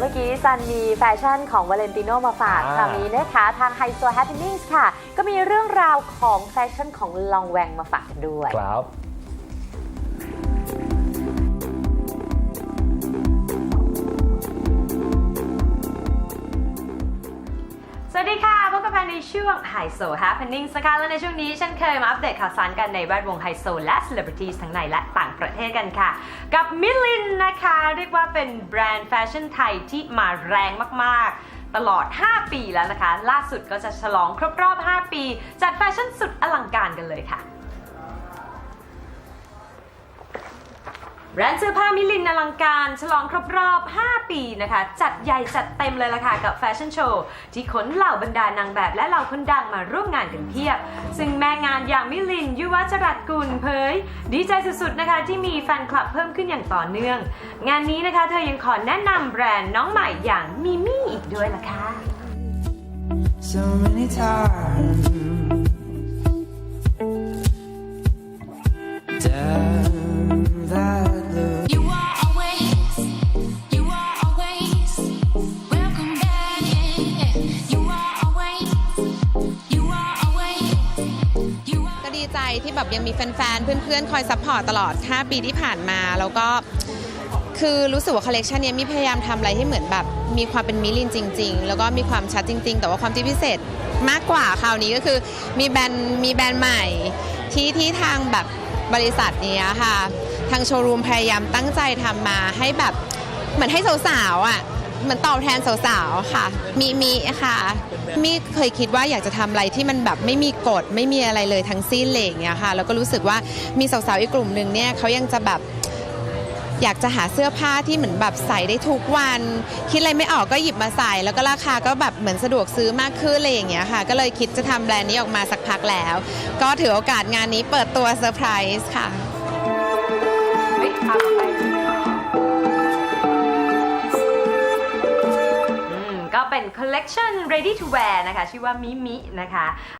เมื่อกี้ซันมีแฟชั่นของวาเลนติโนมาฝากอ่าคราวนี้นะคะทางไฮโซ Happenings ค่ะ ก็มีเรื่องราวของแฟชั่นของลองแวงมาฝากกันด้วยครับ สวัสดีค่ะ พบกับแพนในช่วง h i s o Happenings นะคะและในช่วงนี้เช่นเคยมาอัปเดตข่าวสารกันในแวดวงไฮโซและ Celebrities ทั้งในและต่างประเทศกันค่ะ กับมิลินนะคะ เรียกว่าเป็นแบรนด์แฟชั่นไทยที่มาแรงมากๆตลอด 5 ปีแล้วนะคะ ล่าสุดก็จะฉลองครบรอบ 5 ปี จัดแฟชั่นสุดอลังการกันเลยค่ะ แบรนด์เสื้อผ้ามิลินอลังการ ฉลองครบรอบ 5 ปีนะคะ จัดใหญ่จัดเต็มเลยล่ะค่ะกับแฟชั่นโชว์ ที่ขนเหล่าบรรดานางแบบและเหล่าคนดังมาร่วมงานกันเพียบ ซึ่งแม่งานอย่างมิลิน ยุวจรัตกุลเผย ดีใจสุดๆนะคะที่มีแฟนคลับเพิ่มขึ้นอย่างต่อเนื่อง งานนี้นะคะเธอยังขอแนะนำแบรนด์น้องใหม่อย่างมิมี่อีกด้วยล่ะค่ะ so many times. ดีใจที่แบบยังมีแฟนๆ เพื่อนๆ คอยซัพพอร์ตตลอด 5 ปีที่ผ่านมา แล้วก็คือรู้สึกว่าคอลเลกชันนี้มีพยายามทำอะไรให้เหมือนแบบมีความเป็นมิลินจริง ๆ แล้วก็มีความชัดจริง ๆ แต่ว่าความที่พิเศษมากกว่าคราวนี้ก็คือมีแบรนด์มีแบรนด์ใหม่ที่ที่ทางแบบบริษัทนี้ค่ะ ทางโชว์รูมพยายามตั้งใจทำมาให้แบบเหมือนให้สาวๆอะ เหมือนตอบแทนสาวๆค่ะ มีมีค่ะ มีเคยคิดว่าอยากจะทำอะไรที่มันแบบไม่มีกฎไม่มีอะไรเลยทั้งสิ้นเลยอย่างเงี้ยค่ะแล้วก็รู้สึกว่ามีสาวๆอีกกลุ่มหนึ่งเนี่ยเขายังจะแบบอยากจะหาเสื้อผ้าที่เหมือนแบบใส่ได้ทุกวัน คิดอะไรไม่ออกก็หยิบมาใส่ แล้วก็ราคาก็แบบเหมือนสะดวกซื้อมากขึ้นอะไรอย่างเงี้ยค่ะ ก็เลยคิดจะทำแบรนด์นี้ออกมาสักพักแล้ว ก็ถือโอกาสงานนี้เปิดตัวเซอร์ไพรส์ค่ะ เป็น collection ready to wear นะคะ ชื่อว่ามิมินะคะ